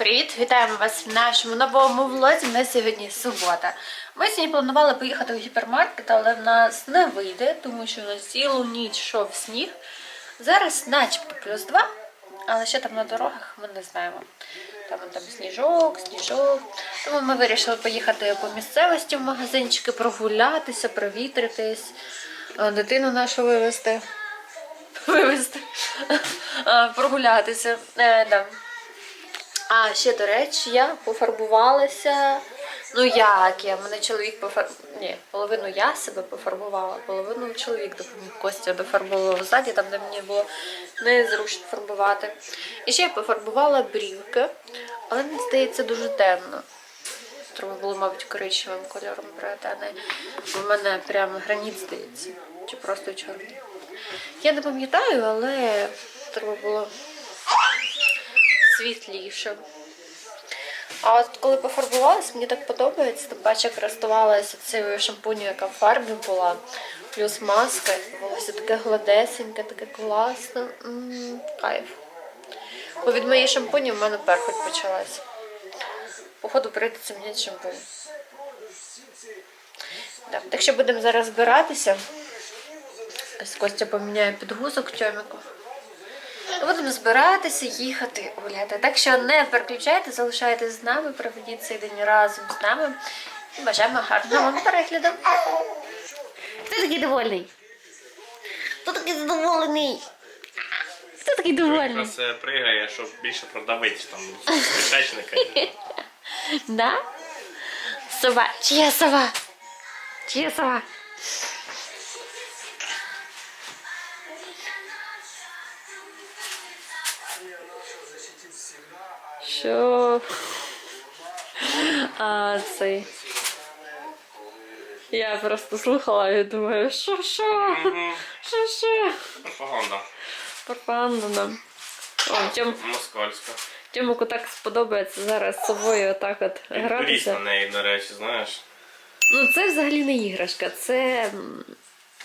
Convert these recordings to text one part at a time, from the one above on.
привіт! Вітаємо вас в нашому новому влозі. На сьогодні субота. Ми сьогодні планували поїхати у гіпермаркет, але в нас не вийде, тому що у нас цілу ніч йшов сніг. Зараз начебто плюс два, але ще там на дорогах ми не знаємо. Там, там сніжок, сніжок. Тому ми вирішили поїхати по місцевості в магазинчики, прогулятися, провітритись, е, дитину нашу вивезти. Вивезти, Е, прогулятися. Е, да. А ще, до речі, я пофарбувалася. Ну як я? Мене чоловік пофарбував. Ні, половину я себе пофарбувала, половину чоловік допоміг Костя дофарбував ззаді, там де мені було незручно фарбувати. І ще я пофарбувала брівки, але мені здається дуже темно. Треба було, мабуть, коричневим кольором брати. У мене прямо граніт здається. Чи просто чорний. Я не пам'ятаю, але треба було світліше. А от коли пофарбувалася, мені так подобається, тим паче користувалася цією шампунью, яка в фарбі була, плюс маска, волосся таке гладесеньке, таке класне. М, Кайф. Бо від моєї шампуні в мене перхоть почалася. Походу прийдеться мені шампунь. Так, так що будемо зараз збиратися. Ось Костя поміняє підгузок Тьоміку. Будемо збиратися, їхати гуляти. Так що не переключайте, залишайтесь з нами, проведіть цей день разом з нами. І бажаємо гарного вам перегляду. Хто такий довольний? Хто такий задоволений? Хто такий довольний? Якраз е, пригає, щоб більше продавити там кишечника. Да? Сова. Чия сова? Чия сова? Що? А, цей. Я просто слухала і думаю, що, що? Що, що? Пропаганда. Пропаганда нам. О, Тьом, Москальська. Тьомику так сподобається зараз з собою отак от Дивись гратися. на неї, до речі, знаєш. Ну, це взагалі не іграшка, це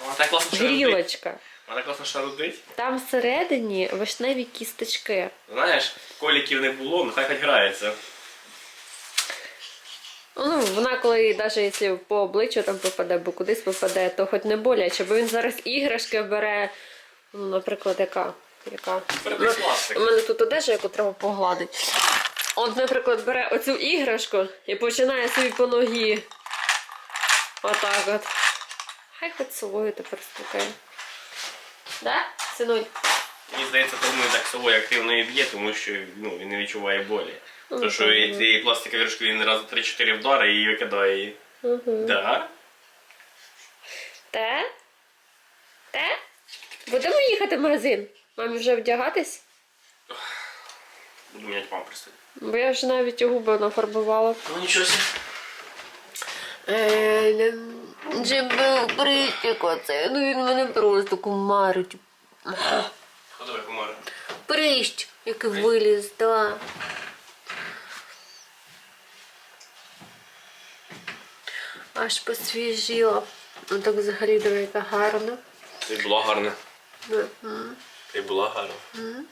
Вона так класно грілочка. Вона класно шарудить. Там всередині вишневі кісточки. Знаєш, коліків не було, нехай хоч грається. Ну, вона коли навіть якщо по обличчю там попаде, або кудись попаде, то хоч не боляче, бо він зараз іграшки бере, ну, наприклад, яка. яка? У мене тут одежа, яку треба погладити. От, наприклад, бере оцю іграшку і починає собі по ногі. Отак от. Хай хоч совою тепер стукає. Да, синуль? Мені здається, тому він так собою активно і б'є, тому що ну, він не відчуває болі. Ну, Тому що цієї пластикової іграшки він раз 3-4 вдари і викидає її. Угу. Да? Те? Те? Будемо їхати в магазин? Мамі вже вдягатись? Буду міняти памперси. Бо я ж навіть губи нафарбувала. Ну нічого Джебел притік оце. Ну він мене просто кумарить. Ходове комари. Прищ, який виліз, да. Аж посвіжіла. Ну так взагалі диви, яка гарна. Ти була гарна. Ти була гарна.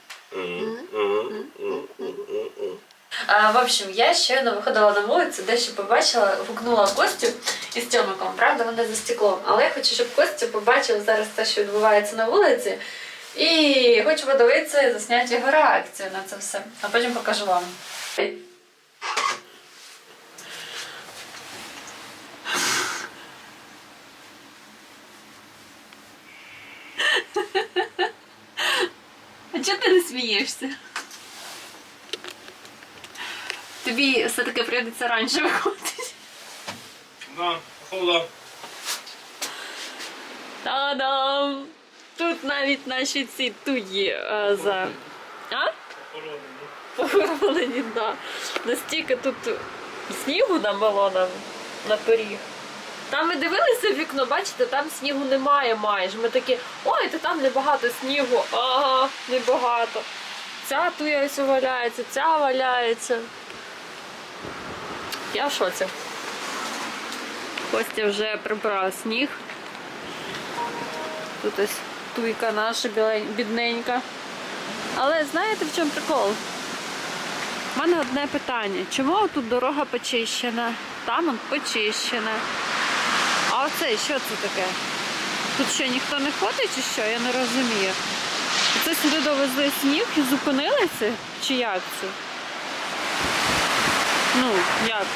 А, в общем, я щойно виходила на вулицю, дещо побачила, гукнула Костю із Тьомиком. Правда, вони за стеклом. Але я хочу, щоб Костя побачив зараз те, що відбувається на вулиці. І хочу подивитися і засняти його реакцію на це все. А потім покажу вам. А чого ти не смієшся? Тобі все-таки прийдеться раніше виходити. Да, походу. Та-дам! Тут навіть наші ці туї е, за. А? Похоронені, да. Настільки тут снігу намело нам на пиріг. Там ми дивилися в вікно, бачите, там снігу немає майже. Ми такі, ой, то там небагато снігу. Ага, небагато. Ця туя ось валяється, ця валяється. Я в шоці. Костя вже прибрав сніг. Тут ось туйка наша бідненька. Але знаєте в чому прикол? У мене одне питання. Чому тут дорога почищена? Там он почищена. А оце що це таке? Тут що, ніхто не ходить чи що? Я не розумію. Це сюди довезли сніг і зупинилися? Чи як це? Ну, як?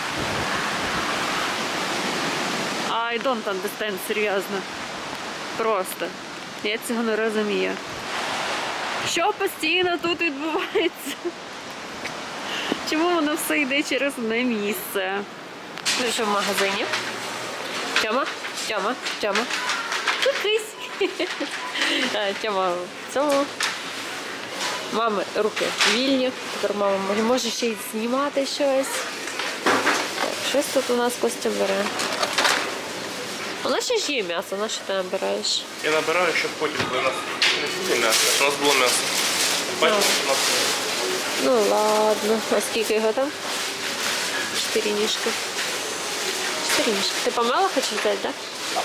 I don't understand, серйозно. Просто. Я цього не розумію. Що постійно тут відбувається? Чому воно все йде через одне місце? Ну що в магазині? Тьома? Тьома? Тьома? Кукись. Тьома в цьому. Мами руки вільні. Тепер мама може- ще й знімати щось. Так, щось тут у нас Костя бере. У нас ще ж є м'ясо, на що ти набираєш? Я набираю, щоб потім, у нас не буде м'ясо. У нас було м'ясо. Бачите, у нас Ну ладно. А скільки його там? Чотири ніжки. Чотири ніжки. Ти помела хочеш взяти, так? Так.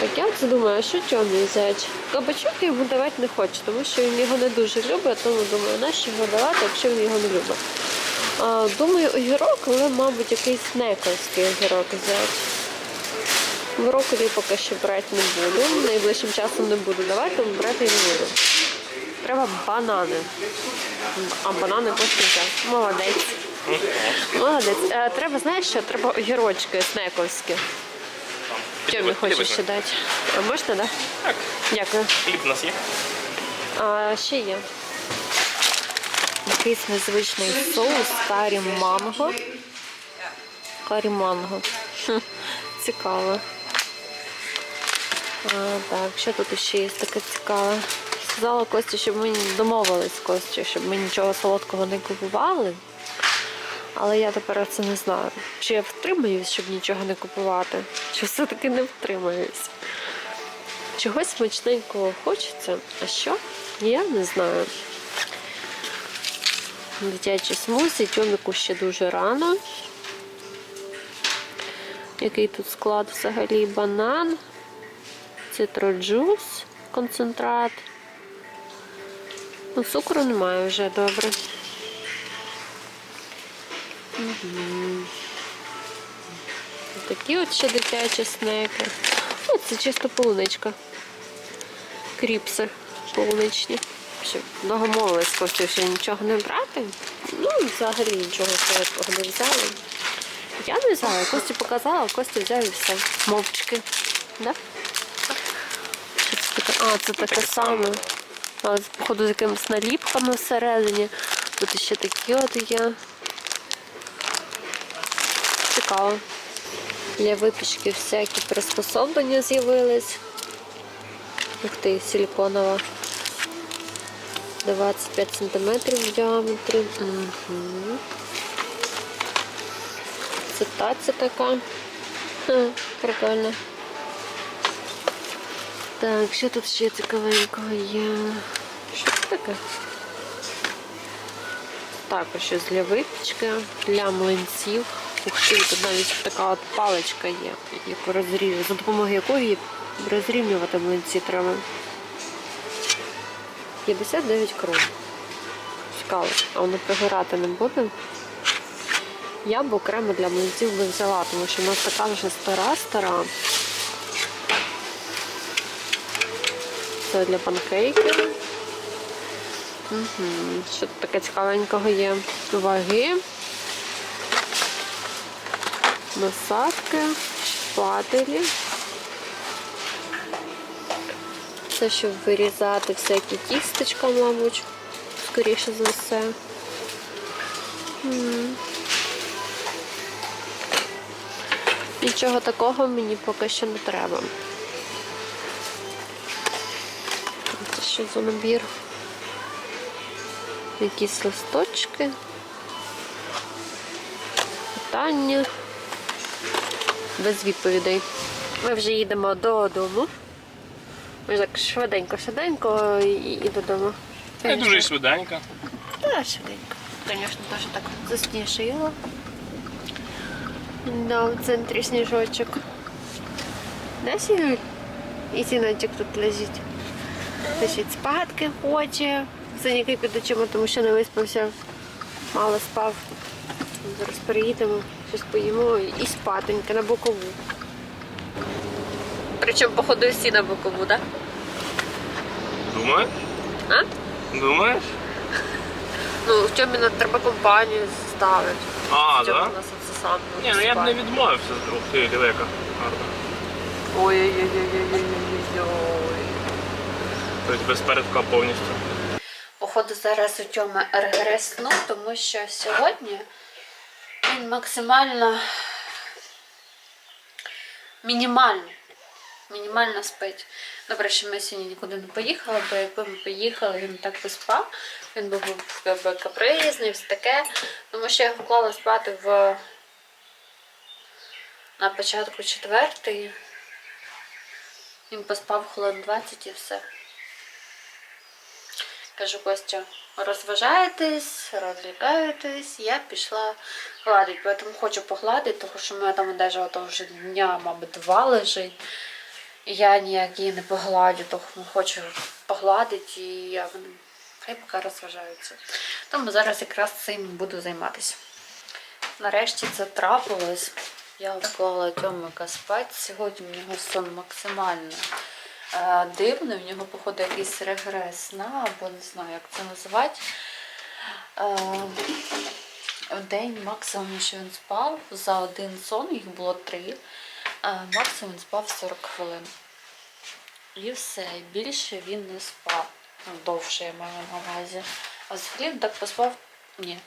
Так я це думаю, а що Тьомі взяти? Кабачок я йому давати не хочу, тому що він його не дуже любить, тому думаю, нащо його давати, якщо він його не любить. А, думаю, огірок, але, мабуть, якийсь нековський огірок взяти. Брокколі поки що брати не буду. Найближчим часом не буду давати, тому брати не буду. Треба банани. А банани взяти. Молодець. Молодець. Е, треба, знаєш що? Треба огірочки снековські. Не хочеш ще дати? Можна, так? Да? Так, Дякую. хліб у нас є. А, ще є. Якийсь незвичний соус карі манго. Карі манго. Хм, цікаво. А, так, що тут ще є таке цікаве? Сказала Костя, щоб ми домовились з Костю, щоб ми нічого солодкого не купували. Але я тепер це не знаю. Чи я втримаюсь, щоб нічого не купувати, чи все-таки не втримаюсь. Чогось смачненького хочеться, а що? Я не знаю. Дитячі смузі, тьоміку ще дуже рано. Який тут склад взагалі банан, цитроджус, концентрат. Ну, цукру немає вже добре. Такі от ще дитячі снеки. Ну, це чисто полуничка. Кріпси полуничні. Щоб домовились з Костю, що нічого не брати. Ну, взагалі нічого солодкого не взяли. Я не взяла, Кості показала, а Костя взяв і все. Мовчки. Да? Що це таке? А, це таке саме. Але, походу, з якимись наліпками всередині. Тут ще такі от є. Цікаво. Для випічки всякі приспособлення з'явились. Ух ти, силиконова. 25 см в діаметрі. Угу. Це таця така. Ха, прикольно. Так, що тут ще цікавенького є? Що це таке? Також щось для випічки, для млинців. Ух ти, тут навіть така от паличка є, яку розрівнює, за допомогою якої розрівнювати млинці треба. 59 крон. Цікаво, а воно пригорати не буде. Я б окремо для млинців би взяла, тому що в нас така вже стара-стара. Це для панкейків. Угу. Що тут таке цікавенького є? Ваги. Насадки, шпателі. Це щоб вирізати всякі тістечка, мабуть, скоріше за все. Нічого такого мені поки що не треба. Це що за набір? Якісь листочки. Питання. Без відповідей. Ми вже їдемо додому. Ми так швиденько, швиденько і, і додому. Не дуже швиденько. Да, швиденько. Звісно, теж так засніжило. Да, в центрі сніжочок. Да, Сінуль? І сіночок тут лежить. Лежить спадки хоче. Синякий під очима, тому що не виспався. Мало спав. Зараз переїдемо, щось поїмо і спатоньки на бокову. Причому, походу, всі на бокову, так? Думаєш? А? Думаєш? Ну, в Тьоміна треба компанію ставити. А, Тьома да? у нас сам. Ні, ну я б не відмовився. Ух ти, яка. Ой-ой-ой-ой-ой-ой-ой. Тобто без передка повністю. Походу зараз у Тьоми регрес сну, тому що сьогодні він максимально мінімально. Мінімально спить. Добре, що ми сьогодні нікуди не поїхали, бо якби ми поїхали, він так би спав. Він би був якби капризний, все таке. Тому що я його вклала спати в на початку четвертої. Він поспав хвилин 20 і все. Кажу, Костя, розважаєтесь, розвлікаєтесь, я пішла гладити. Тому хочу погладити, тому що в мене там одежа вже дня, мабуть, два лежить. І я ніяк її не погладю, тому хочу погладити і я хай поки розважаються. Тому зараз якраз цим буду займатися. Нарешті це трапилось. Я вклала Тьомика спати. Сьогодні в нього сон максимально дивний. В нього, походу, якийсь регрес сна, або не знаю, як це називати. Е, в день максимум, що він спав, за один сон, їх було три. е, максимум він спав 40 хвилин. І все, більше він не спав. Довше я маю на увазі. А взагалі так поспав. Ні.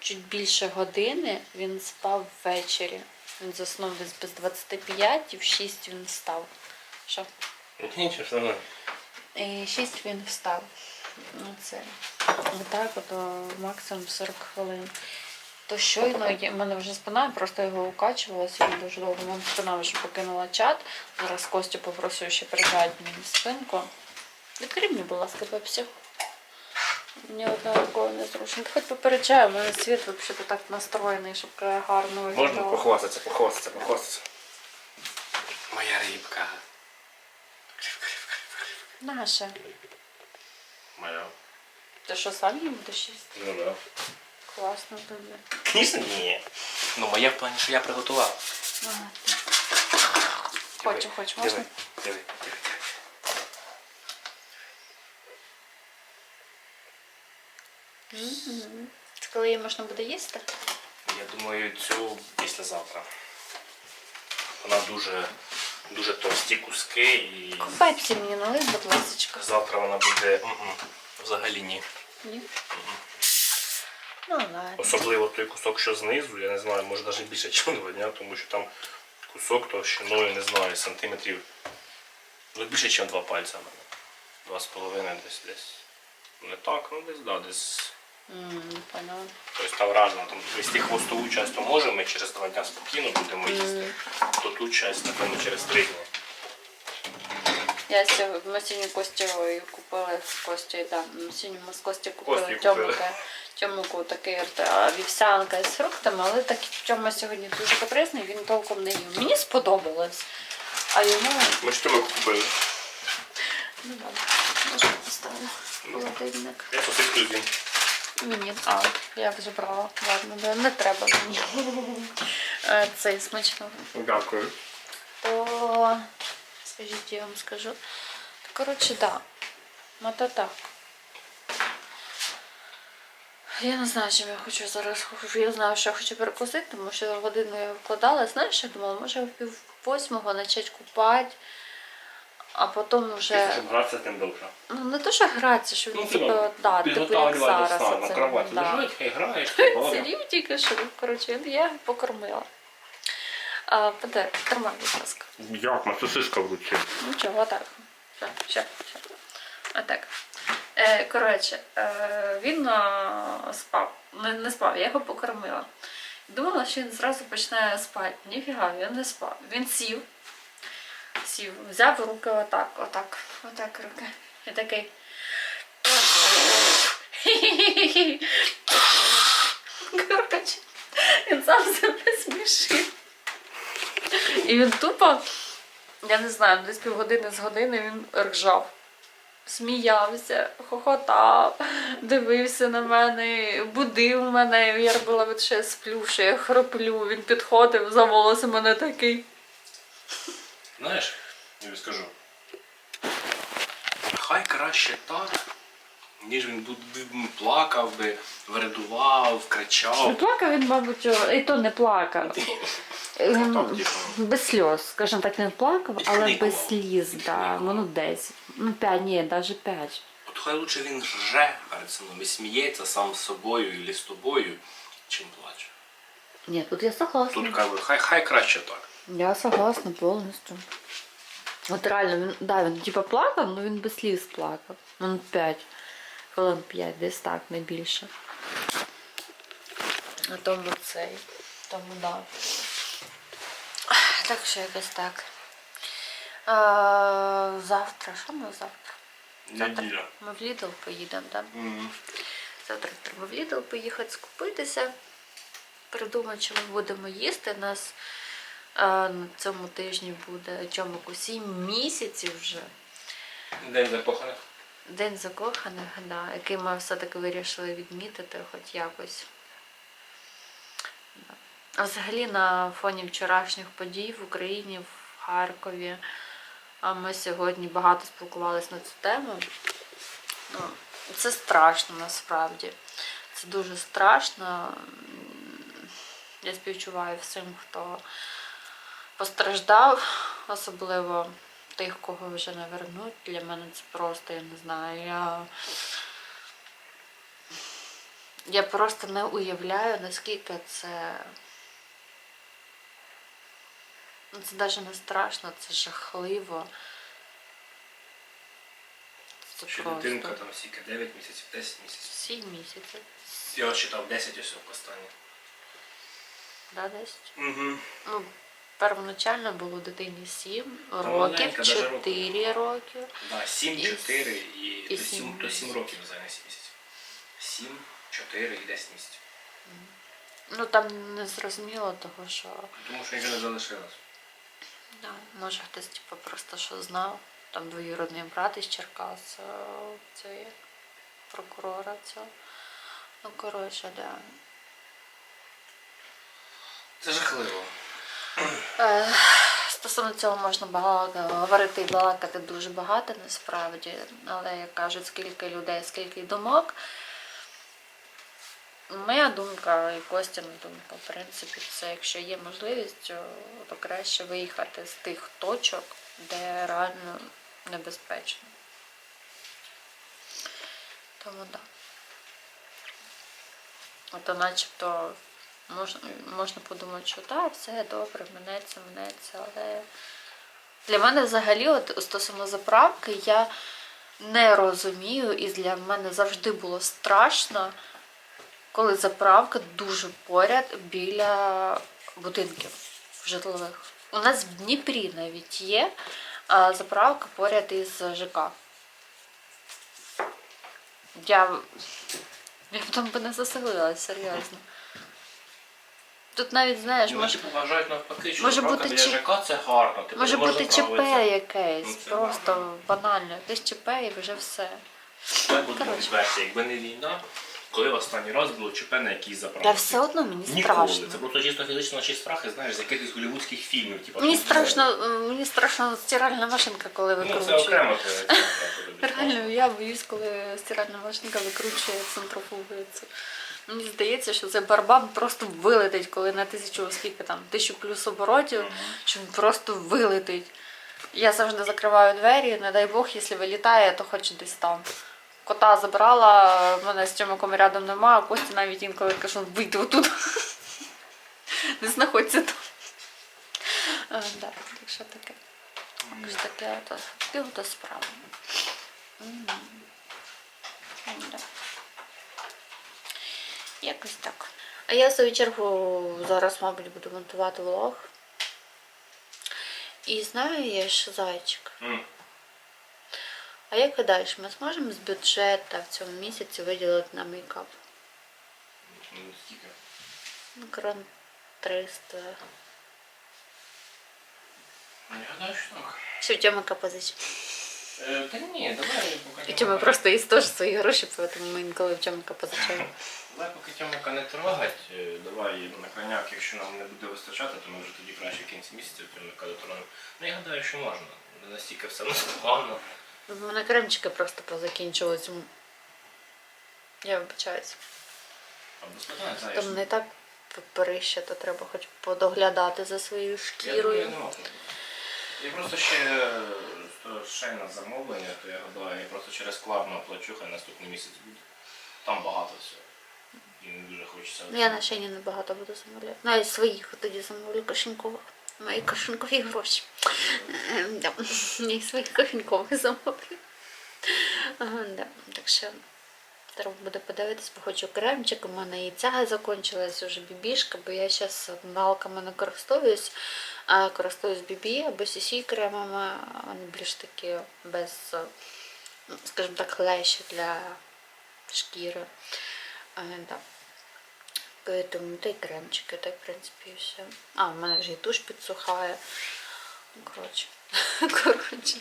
Чуть більше години він спав ввечері. Він заснув десь без 25 і в 6 він встав. Що? Нічого, все одно. І 6 він встав. Ну це так, от максимум 40 хвилин. То щойно є- в мене вже спина, просто його укачувала сьогодні дуже довго. У спина вже покинула чат. Зараз Костю попросив ще прижати мені спинку. Відкрий мені, будь ласка, пепсі. Мені одного такого не зручно. Ти хоч попереджаю, у мене світ взагалі так настроєний, щоб гарно Можна виглядало. похвастатися, похвастатися, похвастатися. Моя рибка. Наша. Моя. Ти що сам її будеш їсти? Ну да. Класно тобі. Звісно, ні. Ну, моя в плані, що я приготував. Ага. Хочу, хочу, можна? Диви, диви, диви, диви. Це коли її можна буде їсти? Я думаю, цю післязавтра. Вона дуже, дуже товсті куски і Пепсі мені налий, будь ласка. завтра вона буде м-м, взагалі ні. Ні? Ну ладно. Особливо той кусок, що знизу, я не знаю, може навіть більше, ніж два дня, тому що там кусок товщиною, не знаю, сантиметрів. Ну, більше, ніж два пальця в мене. Два з половиною десь десь. Не так, ну десь, да, десь. М, Тобто там реально там вести хвостову частину можемо, ми через два дня спокійно будемо їсти, то ту часть, напевно, через три дні. Я сьогодні, ми сьогодні Костю купили з Костю, да. Ми сьогодні ми з Костю купили тьомика. Тьомику такий от, а, вівсянка з фруктами, але так Тьома сьогодні дуже капризний, він толком не їв. Мені сподобалось. А йому Ми ж тебе купили. ну ладно, можна поставити холодильник. Я сосиску з'їм. Мені. А, я вже брала. Ладно, не, не треба мені. Е, Цей смачно. Дякую. То скажіть, я вам скажу. Коротше, да. То так. Я не знаю, чим я хочу зараз. Я знаю, що я хочу перекусити, тому що годину я вкладала. Знаєш, я думала, може в пів восьмого почати купати, а потім вже. Щоб гратися тим довше. Ну не то, що гратися, що Ну, він типу, да, типу як зараз. сна, на кроваті да. лежить, хай грає, Сидів тільки що. Коротше, я його покормила. А, подай, тримай, будь ласка. Як на сосиска в руці? Нічого, отак. Все, все, все. Отак. Е, коротше, е, він е, спав. Не, не спав, я його покормила. Думала, що він зразу почне спати. Ніфіга, він не спав. Він сів, сів, взяв руки отак, отак, отак руки. І такий. Коротше, він сам себе смішив. І він тупо, я не знаю, десь півгодини з години він ржав. сміявся, хохотав, дивився на мене, будив мене. Я робила вид, що я сплю, що я хроплю. Він підходив за волоси мене такий. Знаєш, я тобі скажу. Хай краще так, ніж він плакав би, вредував, кричав. Плакав він, мабуть, і то не плакав. Ем, Так, типу. Без сльоз, скажімо так, він плакав, але без сліз, да. Відхликував. ну 10. Ну 5, ні, навіть 5. От хай лучше він рже перед сином і сміється сам з собою і з тобою, чим плаче. Ні, тут я согласна. Тут кажу, хай, хай краще так. Я согласна повністю. От реально, він, да, він типа плакав, але він без сліз плакав. Ну, 5. Хвилин 5, десь так, не більше. А тому цей. Тому да. Так що якось так. А, завтра, що ми завтра? Завтра Неділя. ми в Lidl поїдемо, так? Мгм. Завтра треба в Lidl поїхати скупитися, придумати, що ми будемо їсти. У нас на цьому тижні буде чомуку 7 місяців вже. День закоханих. День закоханих, да, який ми все-таки вирішили відмітити хоч якось. А взагалі на фоні вчорашніх подій в Україні, в Харкові, а ми сьогодні багато спілкувалися на цю тему. Ну, це страшно насправді. Це дуже страшно. Я співчуваю всім, хто постраждав, особливо тих, кого вже не вернуть. Для мене це просто, я не знаю. Я, я просто не уявляю, наскільки це. Ну, Це навіть не страшно, це жахливо. Це Ще просто. дитинка там скільки 9 місяців, 10 місяців. Сім місяців. Я читав 10 ось останнє. Да, десь? Угу. Ну, первоначально було дитині 7 років, 4 роки. Да, 7, 4 і, і до 7, сім до 7 років взагалі 7 місяців. 7, 4 і 10 місяців. Ну там не зрозуміло того, що Тому що нічого не залишилось. да, може хтось типу, просто що знав. Там двоюродний брат із Черкас, е, цей прокурора цього. Ну, коротше, да. Це жахливо. Е, Стосовно цього можна багато говорити і балакати дуже багато насправді, але як кажуть, скільки людей, скільки думок. Моя думка і Костяна думка, в принципі, це якщо є можливість, то краще виїхати з тих точок, де реально небезпечно. Тому так. Да. То начебто можна, можна подумати, що так, все добре, минеться, минеться, але для мене взагалі, от стосовно заправки, я не розумію, і для мене завжди було страшно, коли заправка дуже поряд біля будинків житлових. У нас в Дніпрі навіть є заправка поряд із ЖК. Я, я б там би не заселилася, серйозно. Тут навіть, знаєш, Ну, може, типу, вважають навпаки, що може бути біля чи- ЖК це гарно. Типу, може бути ЧП якесь, Ну, це просто банально. Якесь ЧП і вже все. Буду Коротше. відверті, якби не війна, коли останній раз було ЧП на якійсь заправці? Та все одно мені Ніколи. страшно. Це просто чисто фізично наші страхи, знаєш, з якихось голівудських фільмів. Типу, Мені страшно, мені страшно стиральна машинка, коли Ну, це викручує. це- це окремо. Реально, я боюсь, коли стиральна машинка викручує центрофугується. Мені здається, що цей барабан просто вилетить, коли на тисячу скільки там, тисячу плюс оборотів, що він просто вилетить. Я завжди закриваю двері, не дай Бог, якщо вилітає, то хоч десь там. Кота забрала, в мене з Тьомиком рядом нема, а Кості навіть інколи кажу, вийди отут. Не знаходься там. А, да, так що таке. Так що таке таке справа. М. Да. Якось так. А я в свою чергу зараз, мабуть, буду монтувати влог. І знаю я ще зайчик. М. А як гадаєш, ми зможемо з бюджету в цьому місяці виділити на мейкап? Ну, скільки? Ну, крон 300. Ну, Я гадаю, що так. Чи в Тьомика позич? Е, Та ні, давай поки ми просто їсть теж свої гроші, тому ми інколи в чомука позичаємо. Давай поки тьомика не трогать, е, давай на коняк, якщо нам не буде вистачати, то ми вже тоді краще в кінці місяця тьомика дотронемо. Ну я гадаю, що можна. Не настільки все погано. У мене кремчики просто позакінчувались. М. Я вибачаюсь. Або спитати, знаєш. Там не так перище, то треба хоч подоглядати за своєю Я думаю, шкірою. не можна. Я просто ще е, то ще на замовлення, то я гадаю, я просто через клабну оплачу, хай наступний місяць буде. Там багато всього. І не дуже хочеться. Ну, Я на ще не багато буду замовляти. Навіть своїх тоді замовлю кошенькових. Мої кошенькові гроші. Ем. Я своїх кошенькових замовлю. Так що треба буде подивитись, бо хочу кремчик. У мене і ця закінчилась вже бібішка, бо я зараз налками не користуюсь, а користуюсь бібі або сісі кремами. Вони більш такі без, ну, скажімо так, лещі для шкіри. А. Поэтому та й кремчики, та й, в принципі, і все. А, в мене вже і туш підсухає. Коротше. Коротше.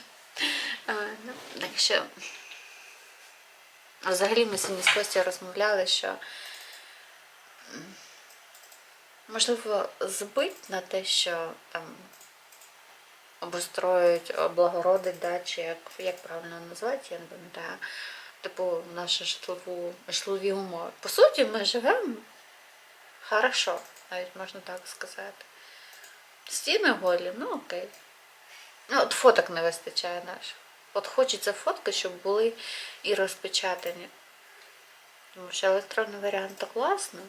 Ну, так що. Взагалі ми сьогодні з Костю розмовляли, що можливо збить на те, що там обустроюють, облагородить, да, чи як, як правильно назвати, я не пам'ятаю. Типу, наші житлову, житлові умови. По суті, ми живемо хорошо, навіть можна так сказати. Стіни голі, ну окей. Ну, от фоток не вистачає наших. От хочеться фотки, щоб були і розпечатані. Тому що електронний варіант то класно.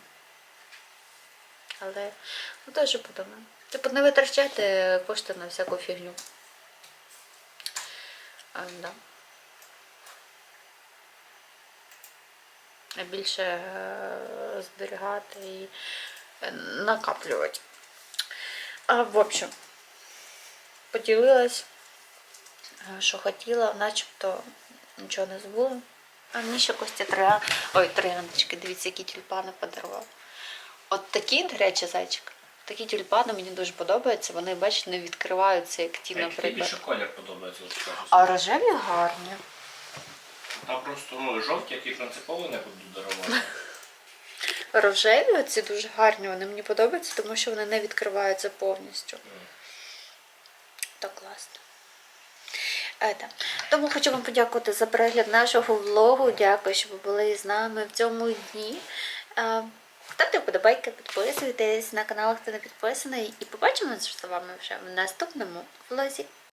Але ну теж подумаємо. Типу не витрачайте кошти на всяку фігню. А, да. А більше е, зберігати і накаплювати. А, в общем, поділилась, що хотіла, начебто нічого не забула. А мені ще Костя троя... Ой, трояндочки, дивіться, які тюльпани подарував. От такі, до речі, зайчик, такі тюльпани мені дуже подобаються. Вони, бачите, не відкриваються, як ті, наприклад. більше колір подобається? А рожеві гарні. Там просто ну, жовті, які принципово не буду дарувати. Рожеві оці дуже гарні, вони мені подобаються, тому що вони не відкриваються повністю. Так класно. Тому хочу вам подякувати за перегляд нашого влогу. Дякую, що ви були з нами в цьому дні. Ставте вподобайки, підписуйтесь на канал, хто не підписаний. І побачимося з вами вже в наступному влозі.